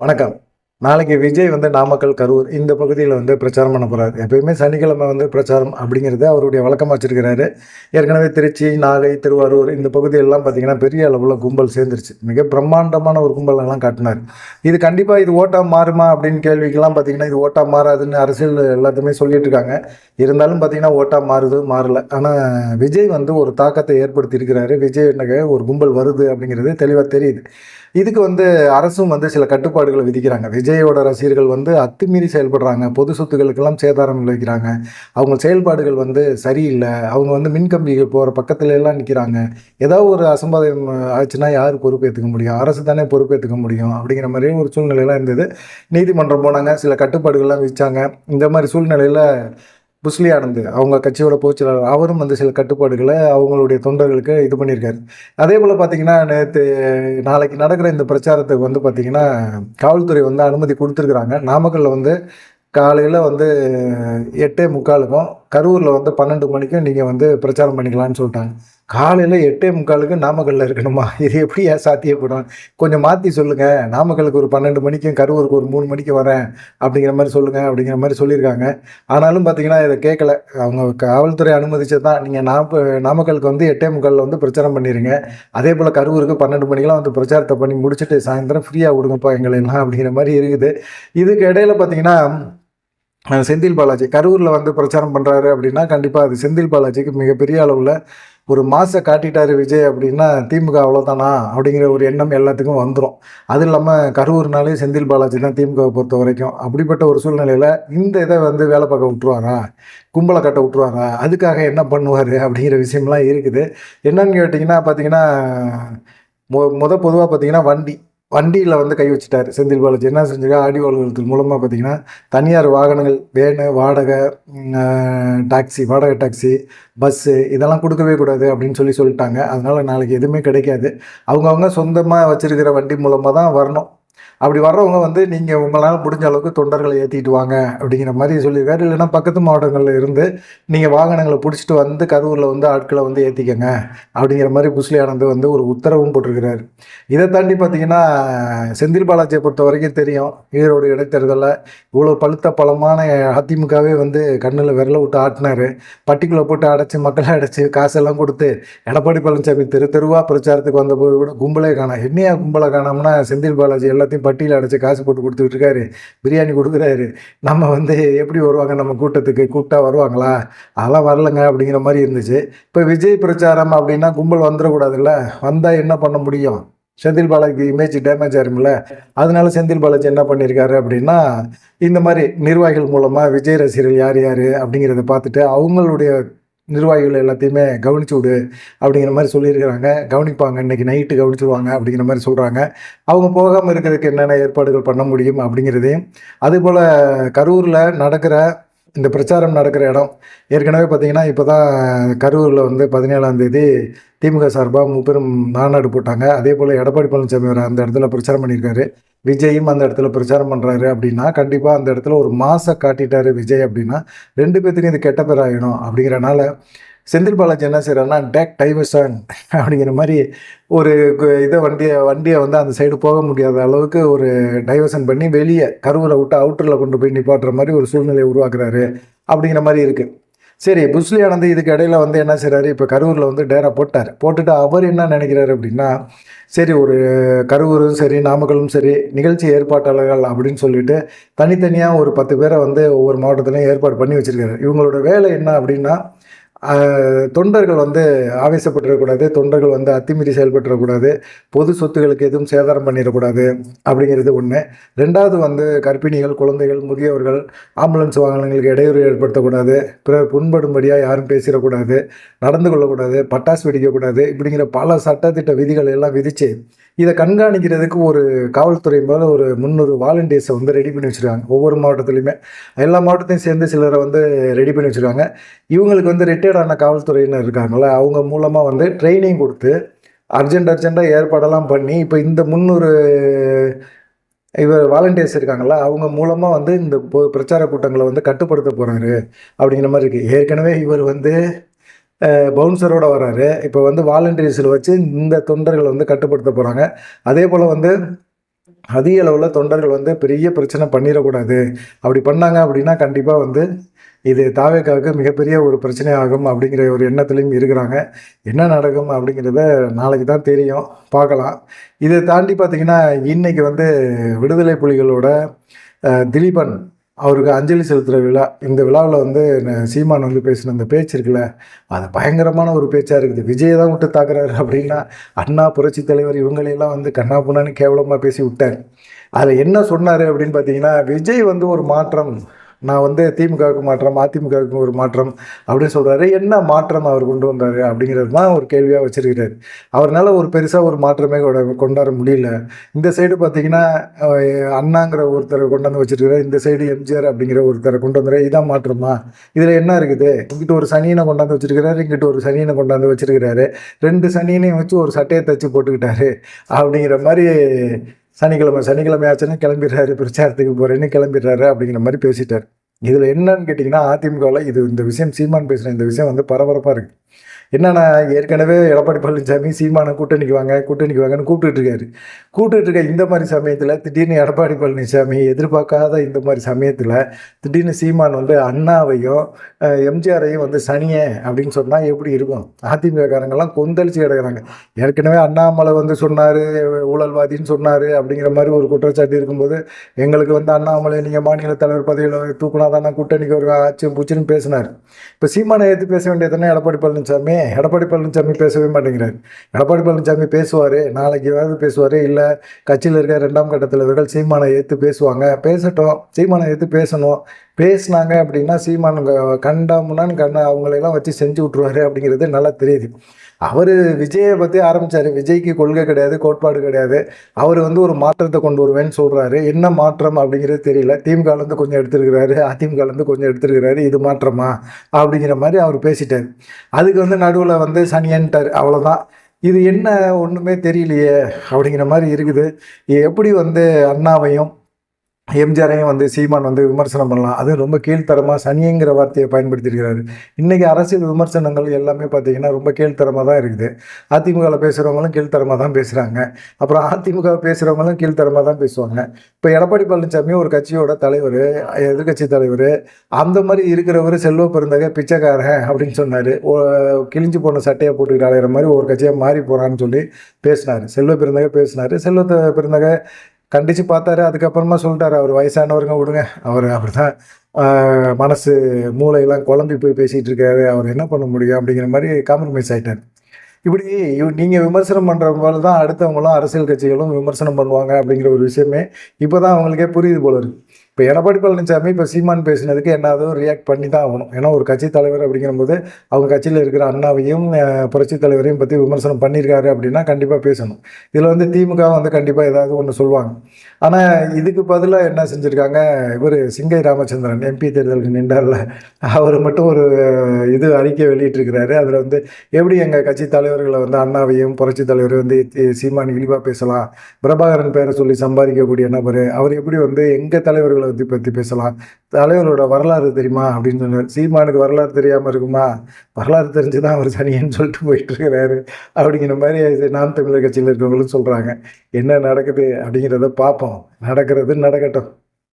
வணக்கம். நாளைக்கு விஜய் வந்து நாமக்கல் கரூர் இந்த பகுதியில் வந்து பிரச்சாரம் பண்ண போகிறார் எப்பயுமே சனிக்கிழமை வந்து பிரச்சாரம் அப்படிங்கிறது அவருடைய வழக்கமாக வச்சுருக்கிறாரு. ஏற்கனவே திருச்சி நாகை திருவாரூர் இந்த பகுதியெல்லாம் பார்த்திங்கன்னா பெரிய அளவில் கும்பல் சேர்ந்துருச்சு. மிக பிரம்மாண்டமான ஒரு கும்பல் எல்லாம் காட்டினார். இது கண்டிப்பாக இது ஓட்டாக மாறுமா அப்படின்னு கேள்விக்கெல்லாம் பார்த்தீங்கன்னா இது ஓட்டாக மாறாதுன்னு அரசியல் எல்லாத்துமே சொல்லிட்டு இருக்காங்க. இருந்தாலும் பார்த்தீங்கன்னா ஓட்டா மாறுது மாறல. ஆனால் விஜய் வந்து ஒரு தாக்கத்தை ஏற்படுத்தியிருக்கிறாரு. விஜய் என்ன ஒரு கும்பல் வருது அப்படிங்கிறது தெளிவாக தெரியுது. இதுக்கு வந்து அரசும் வந்து சில கட்டுப்பாடுகளை விதிக்கிறாங்க. விஜய் விஜயோட ரசிகர்கள் வந்து அத்துமீறி செயல்படுறாங்க. பொது சொத்துக்களுக்கெல்லாம் சேதாரம் விளைவிக்கிறாங்க. அவங்க செயல்பாடுகள் வந்து சரியில்லை. அவங்க வந்து மின்கம்பிகள் போகிற பக்கத்துல எல்லாம் நிற்கிறாங்க ஏதாவது ஒரு அசம்பாதம் ஆச்சுன்னா யார் பொறுப்பேற்றுக்க முடியும்? அரசு தானே பொறுப்பேற்றுக்க முடியும்? அப்படிங்கிற மாதிரி ஒரு சூழ்நிலையெல்லாம் இருந்தது. நீதிமன்றம் போனாங்க. சில கட்டுப்பாடுகள்லாம் விதிச்சாங்க. இந்த மாதிரி சூழ்நிலையில் புஸ்லி ஆனந்த் அவங்க கட்சியோட பொதுச்செயலாளர் அவரும் வந்து சில கட்டுப்பாடுகளை அவங்களுடைய தொண்டர்களுக்கு இது பண்ணியிருக்காரு. அதே போல் பார்த்தீங்கன்னா நேற்று நாளைக்கு நடக்கிற இந்த பிரச்சாரத்துக்கு வந்து பார்த்தீங்கன்னா காவல்துறை வந்து அனுமதி கொடுத்துருக்குறாங்க. நாமக்கல்லில் வந்து காலையில் வந்து எட்டே முக்காலுக்கும் கரூரில் வந்து பன்னெண்டு மணிக்கும் நீங்கள் வந்து பிரச்சாரம் பண்ணிக்கலாம்னு சொல்லிட்டாங்க. காலையில் எட்டே முக்காலுக்கு நாமக்கல்லில் இருக்கணுமா? இது எப்படி ஏன் சாத்தியப்படும்? கொஞ்சம் மாற்றி சொல்லுங்கள் நாமக்கலுக்கு ஒரு பன்னெண்டு மணிக்கும் கரூருக்கு ஒரு மூணு மணிக்கு வரேன் அப்படிங்கிற மாதிரி சொல்லுங்கள் அப்படிங்கிற மாதிரி சொல்லியிருக்காங்க. ஆனாலும் பார்த்தீங்கன்னா இதை கேட்கல அவங்க காவல்துறை அனுமதிச்சது தான் நீங்கள் நாம நாமக்கலுக்கு வந்து எட்டே முக்காலில் வந்து பிரச்சாரம் பண்ணிடுங்க அதே போல் கரூருக்கு பன்னெண்டு மணிக்கெல்லாம் வந்து பிரச்சாரத்தை பண்ணி முடிச்சுட்டு சாயந்தரம் ஃப்ரீயாக விடுங்கப்பா எங்களை எல்லாம் அப்படிங்கிற மாதிரி இருக்குது. இதுக்கு இடையில பார்த்தீங்கன்னா செந்தில் பாலாஜி கரூரில் வந்து பிரச்சாரம் பண்ணுறாரு அப்படின்னா கண்டிப்பாக அது செந்தில் பாலாஜிக்கு மிகப்பெரிய அளவில் ஒரு மாசை காட்டிட்டாரு விஜய் அப்படின்னா திமுக அவ்வளோதானா அப்படிங்கிற ஒரு எண்ணம் எல்லாத்துக்கும் வந்துடும் அது இல்லாமல் கரூர்னாலே செந்தில் பாலாஜி தான் திமுகவை பொறுத்த வரைக்கும். அப்படிப்பட்ட ஒரு சூழ்நிலையில் இந்த இதை வந்து வேலை பார்க்க விட்டுருவாரா? கும்பலை கட்ட விட்டுருவாரா? அதுக்காக என்ன பண்ணுவார் அப்படிங்கிற விஷயம்லாம் இருக்குது. என்னன்னு கேட்டிங்கன்னா பார்த்தீங்கன்னா மொ முத பொதுவாக பார்த்தீங்கன்னா வண்டி. வண்டியில் வந்து கை வச்சுட்டார் செந்தில் பாலாஜி. என்ன செஞ்சிருக்கா? ஆடியோ அலுவலகத்தின் மூலமாக பார்த்தீங்கன்னா தனியார் வாகனங்கள் வேனு வாடகை டாக்ஸி வாடகை டாக்ஸி பஸ்ஸு இதெல்லாம் கொடுக்கவே கூடாது அப்படின்னு சொல்லி சொல்லிட்டாங்க. அதனால் நாளைக்கு எதுவுமே கிடைக்காது. அவங்கவுங்க சொந்தமாக வச்சுருக்கிற வண்டி மூலமாக தான் வரணும். அப்படி வர்றவங்க வந்து நீங்கள் உங்களால் முடிஞ்ச அளவுக்கு தொண்டர்களை ஏற்றிட்டு வாங்க அப்படிங்கிற மாதிரி சொல்லியிருக்காரு. இல்லைன்னா பக்கத்து மாவட்டங்களில் இருந்து நீங்கள் வாகனங்களை பிடிச்சிட்டு வந்து கரூரில் வந்து ஆட்களை வந்து ஏற்றிக்கங்க அப்படிங்கிற மாதிரி புஸ்லி ஆனந்த் வந்து ஒரு உத்தரவும் போட்டிருக்கிறாரு. இதை தாண்டி பார்த்தீங்கன்னா செந்தில் பாலாஜியை பொறுத்த வரைக்கும் தெரியும் ஈரோடு இடைத்தேர்தலில் இவ்வளோ பழுத்த பழமான அதிமுகவே வந்து கண்ணில் விரல விட்டு ஆட்டினாரு. பட்டிக்குள்ளே போட்டு அடைச்சி மக்களை அடைச்சி காசெல்லாம் கொடுத்து எடப்பாடி பழனிசாமி தெரு தெருவாக பிரச்சாரத்துக்கு வந்தபோது கூட கும்பலே காணும் என்னையா கும்பலை காணோம்னா செந்தில் பாலாஜி எல்லாத்தையும் பட்டியில் அடைச்சி காசு போட்டு கொடுத்துக்கிட்டு இருக்காரு பிரியாணி கொடுக்குறாரு. நம்ம வந்து எப்படி வருவாங்க? நம்ம கூட்டத்துக்கு கூப்பிட்டா வருவாங்களா? அதெல்லாம் வரலங்க அப்படிங்கிற மாதிரி இருந்துச்சு. இப்போ விஜய் பிரச்சாரம் அப்படின்னா கும்பல் வந்துடக்கூடாதுல்ல? வந்தால் என்ன பண்ண முடியும்? செந்தில் பாலாஜி இமேஜ் டேமேஜ் ஆயிரும்ல? அதனால செந்தில் பாலாஜி என்ன பண்ணியிருக்காரு அப்படின்னா இந்த மாதிரி நிர்வாகிகள் மூலமாக விஜய் ரசிகர்கள் யார் யார் அப்படிங்கிறத பார்த்துட்டு அவங்களுடைய நிர்வாகிகள் எல்லாத்தையுமே கவனிச்சு விடு அப்படிங்கிற மாதிரி சொல்லியிருக்கிறாங்க. கவனிப்பாங்க. இன்னைக்கு நைட்டு கவனிச்சுடுவாங்க அப்படிங்கிற மாதிரி சொல்கிறாங்க அவங்க போகாமல் இருக்கிறதுக்கு என்னென்ன ஏற்பாடுகள் பண்ண முடியும் அப்படிங்கிறதையும் அதுபோல் கரூரில் நடக்கிற இந்த பிரச்சாரம் நடக்கிற இடம் ஏற்கனவே பார்த்தீங்கன்னா இப்போ தான் கரூரில் வந்து பதினேழாந்தேதி திமுக சார்பாக முப்பெரும் மாநாடு போட்டாங்க. அதே போல் எடப்பாடி பழனிசாமி அந்த இடத்துல பிரச்சாரம் பண்ணியிருக்காரு. விஜயும் அந்த இடத்துல பிரச்சாரம் பண்ணுறாரு அப்படின்னா கண்டிப்பாக அந்த இடத்துல ஒரு மாசை காட்டிட்டாரு விஜய் அப்படின்னா ரெண்டு பேர்த்துக்கும் இது கெட்ட பேர் ஆகிடும் அப்படிங்கிறனால செந்தில் பாலாஜி என்ன செய்கிறாருன்னா டேக் டைவர்ஷன் அப்படிங்கிற மாதிரி ஒரு இதை வண்டியை வண்டியை வந்து அந்த சைடு போக முடியாத அளவுக்கு ஒரு டைவர்ஷன் பண்ணி வெளியே கருவூரை விட்டு அவுட்டரில் கொண்டு போய் நிப்பாட்டுற மாதிரி ஒரு சூழ்நிலையை உருவாக்குறாரு அப்படிங்கிற மாதிரி இருக்குது சரி புஸ்லி ஆனந்த் இதுக்கு இடையில வந்து என்ன செய்கிறாரு இப்போ கரூரில் வந்து டேரா போட்டார். போட்டுட்டு அவர் என்ன நினைக்கிறாரு அப்படின்னா சரி ஒரு கரூரும் சரி நாமக்கலும் சரி நிகழ்ச்சி ஏற்பாட்டாளர்கள் அப்படின்னு சொல்லிட்டு தனித்தனியாக ஒரு பத்து பேரை வந்து ஒவ்வொரு மாவட்டத்திலையும் ஏற்பாடு பண்ணி வச்சிருக்காரு. இவங்களோட வேலை என்ன அப்படின்னா தொண்டர்கள் வந்து ஆவேசப்பட்டுறக்கூடாது தொண்டர்கள் வந்து அத்துமீறி செயல்பட்டுறக்கூடாது பொது சொத்துக்களுக்கு எதுவும் சேதாரம் பண்ணிடக்கூடாது அப்படிங்கிறது ஒன்று ரெண்டாவது வந்து கர்ப்பிணிகள் குழந்தைகள் முதியவர்கள் ஆம்புலன்ஸ் வாகனங்களுக்கு இடையூறு ஏற்படுத்தக்கூடாது பிறர் புண்படும்படியாக யாரும் பேசிடக்கூடாது நடந்து கொள்ளக்கூடாது பட்டாசு வெடிக்கக்கூடாது இப்படிங்கிற பல சட்டத்திட்ட விதிகள் எல்லாம் விதித்து இதை கண்காணிக்கிறதுக்கு ஒரு காவல்துறை மேலே ஒரு முந்நூறு வாலண்டியர்ஸை வந்து ரெடி பண்ணி வச்சுருக்காங்க. ஒவ்வொரு மாவட்டத்துலையுமே. எல்லா மாவட்டத்தையும் சேர்ந்து சிலரை வந்து ரெடி பண்ணி வச்சுருக்காங்க. இவங்களுக்கு வந்து ரிட்டையர்டான காவல்துறையினர் இருக்காங்கல்ல அவங்க மூலமாக வந்து ட்ரைனிங் கொடுத்து அர்ஜென்ட் அர்ஜென்ட்டாக ஏற்பாடெல்லாம் பண்ணி இப்போ இந்த முந்நூறு இவர் வாலண்டியர்ஸ் இருக்காங்கல்ல அவங்க மூலமாக வந்து இந்த பொ- பிரச்சார கூட்டங்களை வந்து கட்டுப்படுத்த போகிறாரு அப்படிங்கிற மாதிரி இருக்குது ஏற்கனவே இவர் வந்து பவுன்சரோட வராரு. இப்போ வந்து வாலண்டியர்ஸில் வச்சு இந்த தொண்டர்களை வந்து கட்டுப்படுத்த போகிறாங்க அதே போல் வந்து அதிக அளவில் தொண்டர்கள் வந்து பெரிய பிரச்சனை பண்ணிடக்கூடாது. அப்படி பண்ணாங்க அப்படின்னா கண்டிப்பாக வந்து இது தாவேக்காவுக்கு மிகப்பெரிய ஒரு பிரச்சனை ஆகும் அப்படிங்கிற ஒரு எண்ணத்துலையும் இருக்கிறாங்க. என்ன நடக்கும் அப்படிங்கிறத நாளைக்கு தான் தெரியும். பார்க்கலாம். இதை தாண்டி பார்த்தீங்கன்னா இன்றைக்கி வந்து விடுதலை புலிகளோட திலீபன் அவருக்கு அஞ்சலி செலுத்துகிற விழா இந்த விழாவில் வந்து சீமான் வந்து பேசின அந்த பேச்சு இருக்குல்ல அது பயங்கரமான ஒரு பேச்சாக இருக்குது. விஜய் தான் விட்டு தாக்குறாரு அப்படின்னா அண்ணா புரட்சி தலைவர் இவங்களையெல்லாம் வந்து கண்ணா புண்ணான்னு கேவலமாக பேசி விட்டார். அதில் என்ன சொன்னார் அப்படின்னு பார்த்தீங்கன்னா விஜய் வந்து ஒரு மாற்றம் நான் வந்து திமுகவுக்கு மாற்றம் அதிமுகவுக்கு ஒரு மாற்றம் அப்படின்னு சொல்கிறாரு என்ன மாற்றம் அவர் கொண்டு வந்தார் அப்படிங்கிறது தான் ஒரு கேள்வியாக வச்சிருக்கிறாரு. அவர்னால ஒரு பெருசாக ஒரு மாற்றமே கொண்டாட முடியல. இந்த சைடு பார்த்தீங்கன்னா அண்ணாங்கிற ஒருத்தரை கொண்டாந்து வச்சுருக்கிறார். இந்த சைடு எம்ஜிஆர் அப்படிங்கிற ஒருத்தரை கொண்டு வந்துரு. இதான் மாற்றமா இதில் என்ன இருக்குது? இங்கிட்ட ஒரு சனியனை கொண்டாந்து வச்சிருக்கிறாரு. இங்கிட்ட ஒரு சனியனை கொண்டாந்து வச்சிருக்கிறாரு. ரெண்டு சனியனையும் வச்சு ஒரு சட்டையை தச்சு போட்டுக்கிட்டாரு அப்படிங்கிற மாதிரி சனிக்கிழமை சனிக்கிழமை ஆச்சுன்னா கிளம்பிடுறாரு பிரச்சாரத்துக்கு போகிறேன்னு கிளம்பிடுறாரு அப்படிங்கிற மாதிரி பேசிட்டார். இதில் என்னன்னு கேட்டிங்கன்னா அதிமுகவில் இது இந்த விஷயம் சீமான் பேசுகிற இந்த விஷயம் வந்து பரபரப்பாக இருக்குது என்னன்னா ஏற்கனவே எடப்பாடி பழனிசாமி சீமானை கூட்டணிக்கு வாங்க கூட்டணிக்கு வாங்கன்னு கூப்பிட்டுட்டு இருக்காரு இருக்க இந்த மாதிரி சமயத்தில் திடீர்னு எடப்பாடி பழனிசாமி எதிர்பார்க்காத இந்த மாதிரி சமயத்தில் திடீர்னு சீமான் வந்து அண்ணாவையும் எம்ஜிஆரையும் வந்து சனியே அப்படின்னு சொன்னால் எப்படி இருக்கும்? அதிமுககாரங்கெல்லாம் கொந்தளிச்சு கிடக்குறாங்க. ஏற்கனவே அண்ணாமலை வந்து சொன்னார் ஊழல்வாதின்னு சொன்னார் அப்படிங்கிற மாதிரி ஒரு குற்றச்சாட்டு இருக்கும்போது எங்களுக்கு வந்து அண்ணாமலை நீங்கள் மாநில தலைவர் பதவியில் தூக்குனா தானே கூட்டணிக்கு ஒரு ஆச்சு பூச்சின்னு பேசினார். இப்போ சீமானை எடுத்து பேச வேண்டியது எடப்பாடி பழனிசாமி எடப்பாடி பழனிசாமி பேசவே மாட்டேங்கிறார். எடப்பாடி பழனிசாமி பேசுவார் நாளைக்கு ஏதாவது பேசுவார் இல்லை கட்சியில் இருக்க ரெண்டாம் கட்ட தலைவர்கள் சீமானை ஏற்று பேசுவாங்க. பேசட்டும் சீமானை ஏற்று பேசணும். பேசினாங்க அப்படின்னா சீமான் கண்டாமுன்னான்னு கண்ட அவங்களையெல்லாம் வச்சு செஞ்சு விட்ருவாரு அப்படிங்கிறது நல்லா தெரியுது. அவர் விஜயை பற்றி ஆரம்பித்தார் விஜய்க்கு கொள்கை கிடையாது கோட்பாடு கிடையாது. அவர் வந்து ஒரு மாற்றத்தை கொண்டு வருவேன்னு சொல்கிறாரு என்ன மாற்றம் அப்படிங்கிறது தெரியல. திமுகலேருந்து கொஞ்சம் எடுத்துருக்கிறாரு அதிமுகலேருந்து கொஞ்சம் எடுத்துருக்கிறாரு. இது மாற்றமா? அப்படிங்கிற மாதிரி அவர் பேசிட்டார். அது அதுக்கு வந்து நடுவில் வந்து சனியன்ட்டார் அவ்வளோதான் இது என்ன ஒன்றுமே தெரியலையே அப்படிங்கிற மாதிரி இருக்குது. எப்படி வந்து அண்ணாவையும் எம்ஜிஆரையும் வந்து சீமான் வந்து விமர்சனம் பண்ணலாம். அது ரொம்ப கீழ்த்தரமாக சனிங்கிற வார்த்தையை பயன்படுத்தியிருக்கிறாரு. இன்றைக்கி அரசியல் விமர்சனங்கள் எல்லாமே பார்த்தீங்கன்னா ரொம்ப கீழ்த்தரமாக தான் இருக்குது. அதிமுகவில் பேசுகிறவங்களும் கீழ்த்தரமாக தான் பேசுகிறாங்க அப்புறம் அதிமுக பேசுகிறவங்களும் கீழ்த்தரமாக தான் பேசுவாங்க. இப்போ எடப்பாடி பழனிசாமி ஒரு கட்சியோட தலைவர் எதிர்க்கட்சி தலைவர் அந்த மாதிரி இருக்கிறவர் செல்வ பிறந்தக பிச்சைக்காரன் அப்படின்னு சொன்னார். கிழிஞ்சு போன சட்டையை போட்டுக்கிட்டு அலையிற மாதிரி ஒரு கட்சியாக மாறி போகிறான்னு சொல்லி பேசினார். செல்வ பெருந்தகை பேசினார். செல்வ பெருந்தகை கண்டித்து பார்த்தாரு அதுக்கப்புறமா சொல்லிட்டாரு அவர் வயசானவருங்க விடுங்க. அவர் அப்படி தான் மனசு மூளையெல்லாம் குழம்பி போய் பேசிகிட்டு இருக்காரு. அவர் என்ன பண்ண முடியும் அப்படிங்கிற மாதிரி காம்ப்ரமைஸ் ஆகிட்டார் இப்படி நீங்கள் விமர்சனம் பண்ணுற போல தான் அடுத்தவங்களும் அரசியல் கட்சிகளும் விமர்சனம் பண்ணுவாங்க அப்படிங்கிற ஒரு விஷயமே இப்போ தான் அவங்களுக்கே புரியுது போல இருக்கு. இப்போ எடப்பாடி பழனிசாமி இப்போ சீமான் பேசினதுக்கு என்னாவது ரியாக்ட் பண்ணி தான் ஆகணும். ஏன்னா ஒரு கட்சி தலைவர் அப்படிங்கும்போது அவங்க கட்சியில் இருக்கிற அண்ணாவையும் புரட்சி தலைவரையும் பற்றி விமர்சனம் பண்ணியிருக்காரு அப்படின்னா கண்டிப்பாக பேசணும். இதில் வந்து திமுக வந்து கண்டிப்பாக ஏதாவது ஒன்று சொல்லுவாங்க. ஆனால் இதுக்கு பதிலாக என்ன செஞ்சுருக்காங்க? இவர் சிங்கை ராமச்சந்திரன் எம்பி தேர்தலுக்கு நின்றால அவர் மட்டும் ஒரு இது அறிக்கை வெளியிட்டிருக்கிறாரு. அதில் வந்து எப்படி எங்கள் கட்சி தலைவர்களை வந்து அண்ணாவையும் புரட்சி தலைவரை வந்து சீமான் இழிவாக பேசலாம்? பிரபாகரன் பேரை சொல்லி சம்பாதிக்கக்கூடிய நபர். அவர் எப்படி வந்து எங்கள் தலைவர்களை பற்றி பற்றி பேசலாம். தலைவரோட வரலாறு தெரியுமா அப்படின்னு சொன்னார். சீமானுக்கு வரலாறு தெரியாமல் இருக்குமா? வரலாறு தெரிஞ்சு தான் அவர் சனியன்னு சொல்லிட்டு போயிட்டு இருக்கிறாரு. அப்படிங்கிற மாதிரி இது நாம் தமிழர் கட்சியில் இருக்கிறவங்களும் சொல்கிறாங்க என்ன நடக்குது அப்படிங்கிறத பார்ப்போம். நடக்கிறது நடக்கட்டும்.